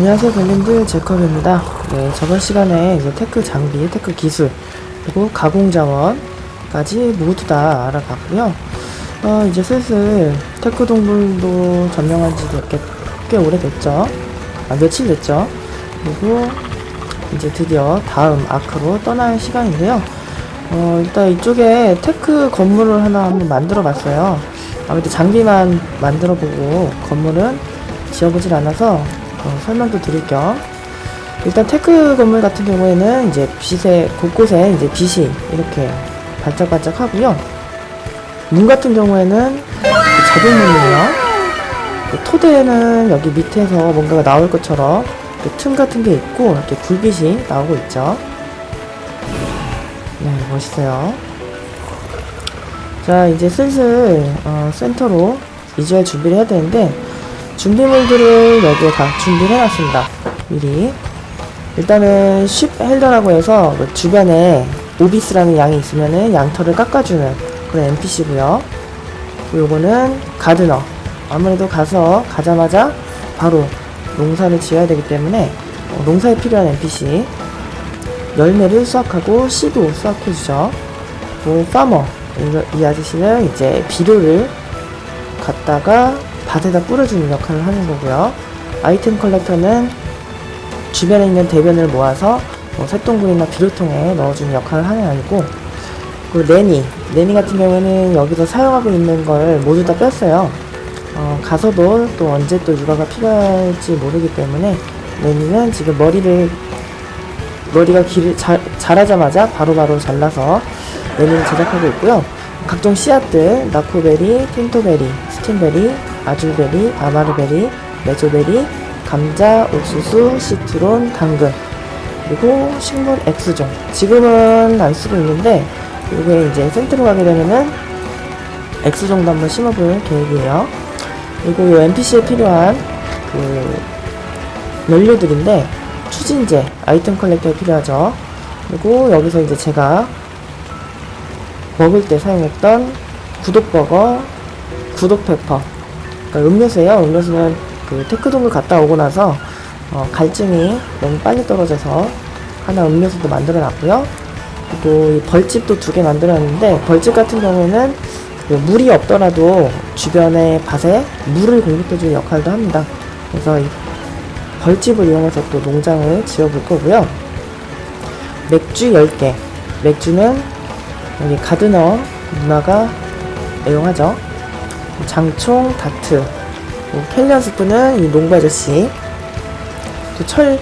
안녕하세요 벨린드 제컵입니다. 네, 저번 시간에 이제 테크 장비, 테크 기술, 그리고 가공 자원까지 모두 다 알아봤고요. 어, 이제 슬슬 테크 동굴도 점령한 지도 꽤, 꽤 오래됐죠. 아, 며칠 됐죠. 그리고 이제 드디어 다음 아크로 떠날 시간인데요. 어, 일단 이쪽에 테크 건물을 하나 한번 만들어 봤어요. 아무래도 장비만 만들어 보고 건물은 지어보질 않아서 어, 설명도 드릴 겸 일단 테크 건물 같은 경우에는 이제 빛에 곳곳에 이제 빛이 이렇게 반짝반짝 하고요. 문 같은 경우에는 자동 문이에요. 그 토대는 여기 밑에서 뭔가가 나올 것처럼 틈 같은 게 있고 이렇게 불빛이 나오고 있죠. 네, 멋있어요. 자, 이제 슬슬 어, 센터로 이주할 준비를 해야 되는데 준비물들을 여기에 다 준비를 해놨습니다. 미리. 일단은 쉽 헬더라고 해서 그 주변에 오비스라는 양이 있으면은 양털을 깎아주는 그런 NPC고요. 요거는 가드너. 아무래도 가서 가자마자 바로 농사를 지어야 되기 때문에 어, 농사에 필요한 NPC. 열매를 수확하고 씨도 수확해주죠. 뭐 파머. 이, 이 아저씨는 이제 비료를 갖다가 밭에다 뿌려주는 역할을 하는 거고요. 아이템 컬렉터는 주변에 있는 대변을 모아서 뭐 쇳동굴이나 비료통에 넣어주는 역할을 하는 아이고 그리고 레니 레니 같은 경우에는 여기서 사용하고 있는 걸 모두 다 뺐어요. 어, 가서도 또 언제 또 육아가 필요할지 모르기 때문에 레니는 지금 머리를 머리가 길, 자, 자라자마자 바로바로 잘라서 레니를 제작하고 있고요. 각종 씨앗들, 나코베리, 틴토베리, 스팀베리, 아줄베리, 아마르베리, 메조베리, 감자, 옥수수, 시트론, 당근, 그리고 식물 X종. 지금은 안 쓰고 있는데, 이게 이제 센트로 가게 되면은 X종도 한번 심어볼 계획이에요. 그리고 이 NPC에 필요한 그 연료들인데, 추진제, 아이템 컬렉터에 필요하죠. 그리고 여기서 이제 제가 먹을 때 사용했던 구독버거, 구독페퍼. 그러니까 음료수예요. 음료수는 그 테크동을 갔다 오고 나서 어, 갈증이 너무 빨리 떨어져서 하나 음료수도 만들어 놨고요. 이 벌집도 두 개 만들어 놨는데 벌집 같은 경우에는 그 물이 없더라도 주변의 밭에 물을 공급해주는 역할도 합니다. 그래서 이 벌집을 이용해서 또 농장을 지어볼 거고요. 맥주 10개. 맥주는 여기 가드너 누나가 애용하죠. 장총, 다트, 뭐 캘리언 스프는 이 농부 아저씨. 또 철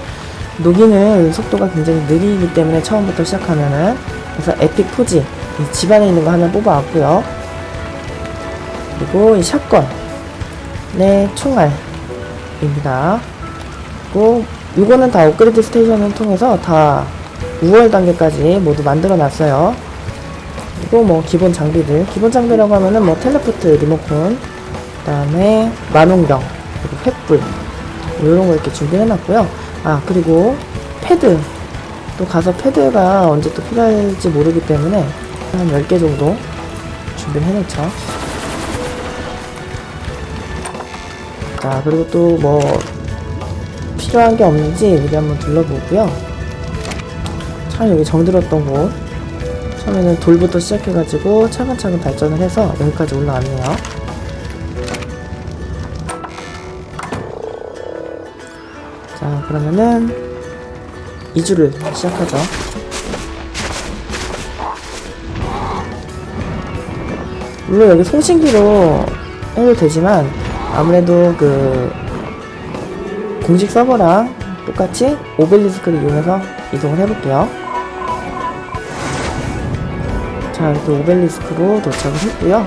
녹이는 속도가 굉장히 느리기 때문에 처음부터 시작하면은 그래서 에픽 포지 이 집안에 있는 거 하나 뽑아왔고요. 그리고 이 샷건, 네 총알입니다. 그리고 이거는 다 업그레이드 스테이션을 통해서 다 5월 단계까지 모두 만들어 놨어요. 그리고 뭐 기본 장비들. 기본 장비라고 하면은 뭐 텔레포트 리모컨 그 다음에 만원경 그리고 횃불. 뭐 이런 거 이렇게 준비해 놨고요. 아 그리고 패드. 또 가서 패드가 언제 또 필요할지 모르기 때문에 한 10개 정도 준비를 해 놓죠. 자 그리고 또 뭐 필요한 게 없는지 미리 한번 둘러보고요. 참 여기 정들었던 곳 처음에는 돌부터 시작해가지고 차근차근 발전을 해서 여기까지 올라왔네요. 자, 그러면은 2주를 시작하죠. 물론 여기 송신기로 해도 되지만 아무래도 그 공식 서버랑 똑같이 오벨리스크를 이용해서 이동을 해볼게요. 자, 이렇게 오벨리스크로 도착을 했고요.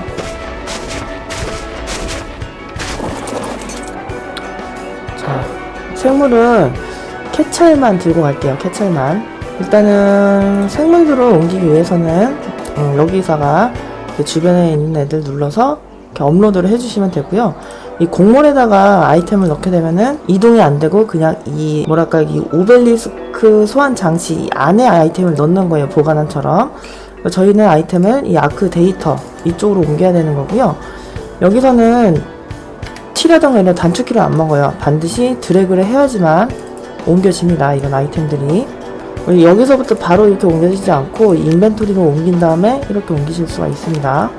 자, 생물은 캐찰만 들고 갈게요. 캐찰만. 일단은 생물들을 옮기기 위해서는 음, 여기다가 주변에 있는 애들 눌러서 이렇게 업로드를 해주시면 되고요. 이 공물에다가 아이템을 넣게 되면은 이동이 안 되고 그냥 이 뭐랄까 이 오벨리스크 소환 장치 이 안에 아이템을 넣는 거예요. 보관함처럼. 저희는 아이템을 이 아크 데이터 이쪽으로 옮겨야 되는 거고요. 여기서는 T라던가 이런 단축키를 안 먹어요. 반드시 드래그를 해야지만 옮겨집니다. 이런 아이템들이. 여기서부터 바로 이렇게 옮겨지지 않고 인벤토리로 옮긴 다음에 이렇게 옮기실 수가 있습니다.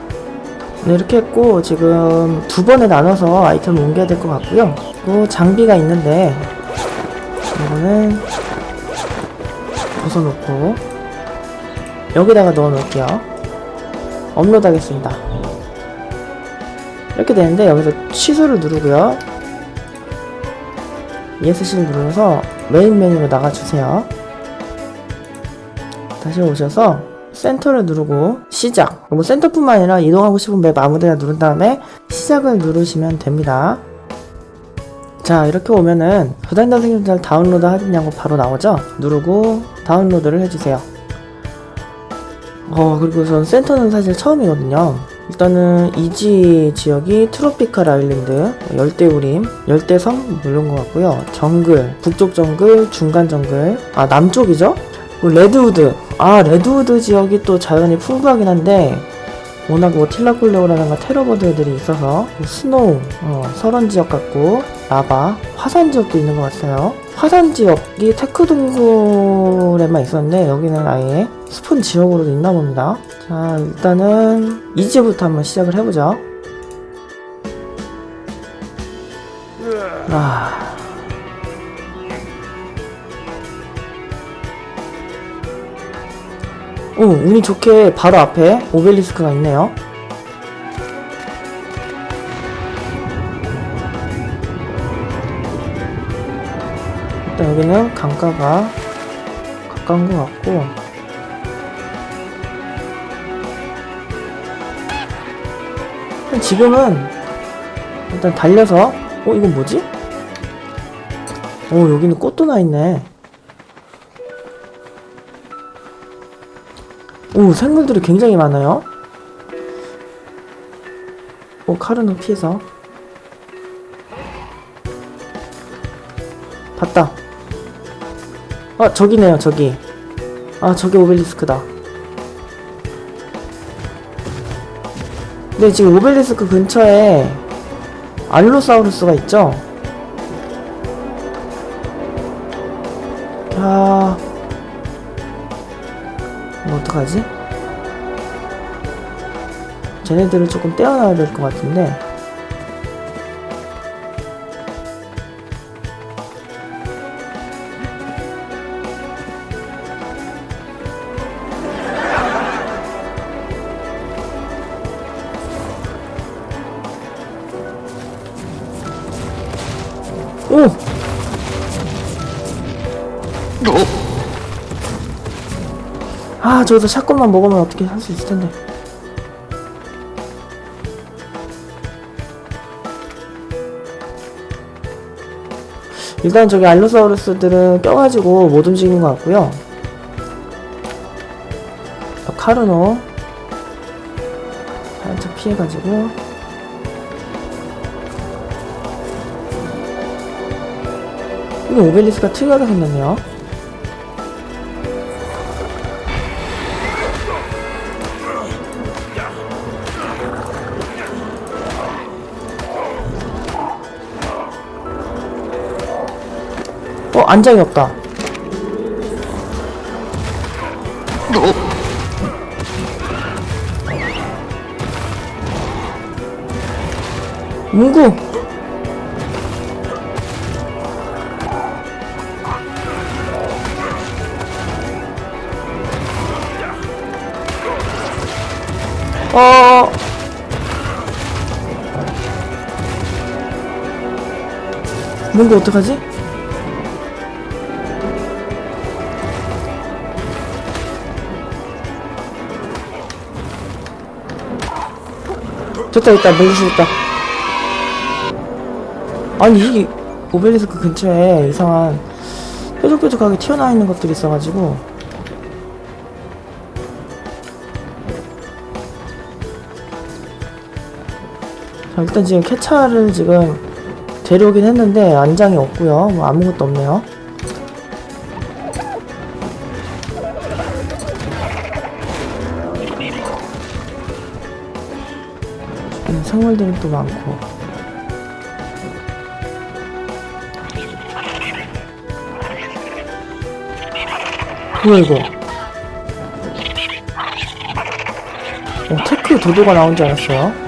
네, 이렇게 했고 지금 두 번에 나눠서 아이템을 옮겨야 될 것 같고요. 그리고 장비가 있는데 이거는 벗어놓고 여기다가 넣어 놓을게요. 업로드 하겠습니다. 이렇게 되는데 여기서 취소를 누르고요. ESC를 눌러서 메인 메뉴로 나가주세요. 다시 오셔서 센터를 누르고 시작. 뭐 센터뿐만 아니라 이동하고 싶은 맵 아무데나 누른 다음에 시작을 누르시면 됩니다. 자 이렇게 오면은 부단단 생존자를 다운로드 하겠냐고 바로 나오죠? 누르고 다운로드를 해주세요. 어 그리고 전 센터는 사실 처음이거든요. 일단은 이지 지역이 트로피칼 아일랜드, 열대우림, 열대섬 뭐 이런 것 같고요. 정글, 북쪽 정글, 중간 정글, 아 남쪽이죠? 그리고 레드우드, 아 레드우드 지역이 또 자연이 풍부하긴 한데 워낙 뭐 틸라콜레오라든가 테러버드 애들이 있어서 뭐 스노우, 어, 설원 지역 같고 라바, 화산 지역도 있는 것 같아요. 화산 지역이 테크 동굴에만 있었는데 여기는 아예 스폰 지역으로도 있나 봅니다. 자 일단은 이제부터 한번 시작을 해보죠. 아. 오, 운이 좋게 바로 앞에 오벨리스크가 있네요. 여기는 강가가 가까운 것 같고 지금은 일단 달려서 어 이건 뭐지? 어 여기는 꽃도 나 있네. 오 생물들이 굉장히 많아요. 오 카르노 피해서 봤다. 아 저기네요 저기. 아 저기 오벨리스크다. 네 지금 오벨리스크 근처에 알로사우루스가 있죠. 야. 이거 어떡하지? 쟤네들을 조금 떼어놔야 될 것 같은데 오! 아, 저기서 샷건만 먹으면 어떻게 할 수 있을 텐데. 일단 저기 알로사우루스들은 껴가지고 못 움직이는 것 같고요. 어, 카르노 살짝 피해가지고 이거 오벨리스가 특이하게 생겼네요. 어, 안장이 없다. 문구! 문구 어떡하지? 됐다 됐다. 물수 있다. 아니 이 오벨리스크 근처에 이상한 뾰족뾰족하게 튀어나와 있는 것들이 있어가지고. 자 일단 지금 캐차를 지금 데려오긴 했는데 안장이 없고요. 뭐 아무것도 없네요. 음, 생물들이 또 많고 뭐야 이거 어, 테크 도도가 나온 줄 알았어요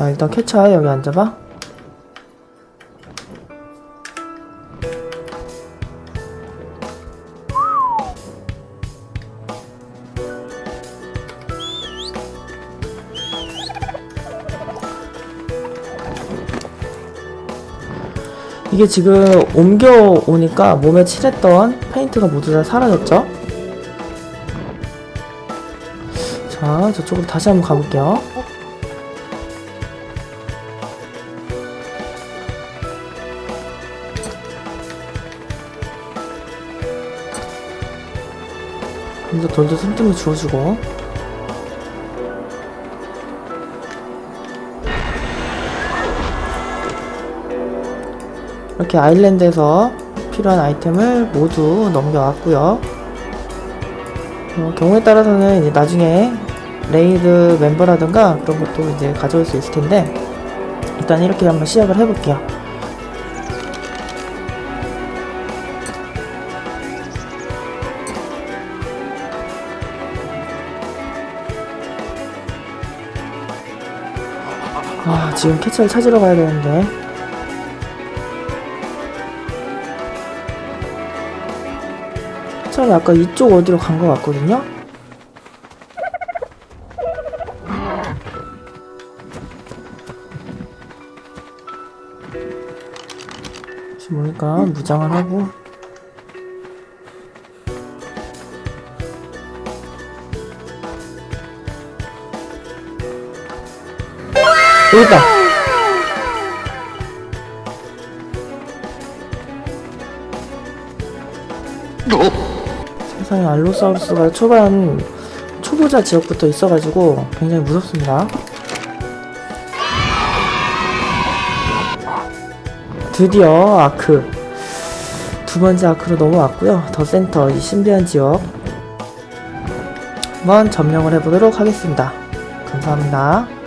자 일단 캐쳐 여기 앉아봐 이게 지금 옮겨 오니까 몸에 칠했던 페인트가 모두 다 사라졌죠? 자, 저쪽으로 다시 한번 가볼게요. 먼저 돌도 틈틈이 주워주고 이렇게 아일랜드에서 필요한 아이템을 모두 넘겨왔고요. 어, 경우에 따라서는 이제 나중에 레이드 멤버라든가 그런 것도 이제 가져올 수 있을 텐데 일단 이렇게 한번 시작을 해볼게요. 지금 캐치를 찾으러 가야 되는데. 캐치이 아까 이쪽 어디로 간 것 같거든요? 지금 보니까 무장을 하고 세상에 알로사우루스가 초반 초보자 지역부터 있어가지고 굉장히 무섭습니다. 드디어 아크 두 번째 아크로 넘어왔고요. 더 센터 이 신비한 지역 한번 점령을 해보도록 하겠습니다. 감사합니다.